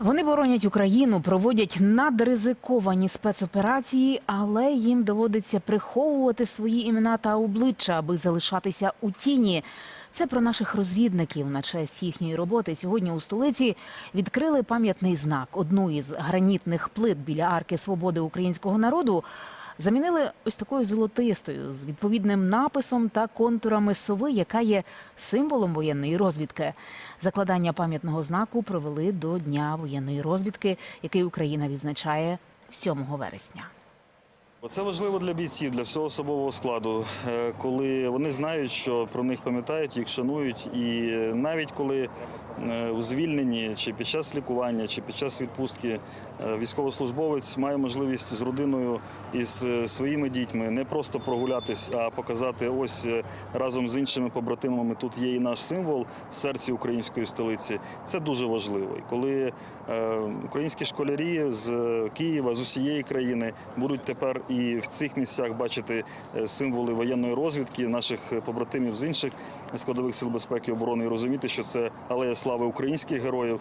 Вони боронять Україну, проводять надризиковані спецоперації, але їм доводиться приховувати свої імена та обличчя, аби залишатися у тіні. Це про наших розвідників на честь їхньої роботи. Сьогодні у столиці відкрили пам'ятний знак. Одну із гранітних плит біля арки свободи українського народу замінили ось такою золотистою з відповідним написом та контурами сови, яка є символом воєнної розвідки. Закладання пам'ятного знаку провели до Дня воєнної розвідки, який Україна відзначає 7 вересня. Це важливо для бійців, для всього особового складу, е, коли вони знають, що про них пам'ятають, їх шанують, і навіть коли е, у звільненні чи під час лікування, чи під час відпустки е, військовослужбовець має можливість з родиною і з е, своїми дітьми не просто прогулятись, а показати ось е, разом з іншими побратимами. Тут є і наш символ в серці української столиці. Це дуже важливо. І коли е, українські школярі з е, Києва, з усієї країни будуть тепер і в цих місцях бачити е, символи воєнної розвідки наших побратимів з інших складових сил безпеки і оборони, і розуміти, що це алея слави українських героїв.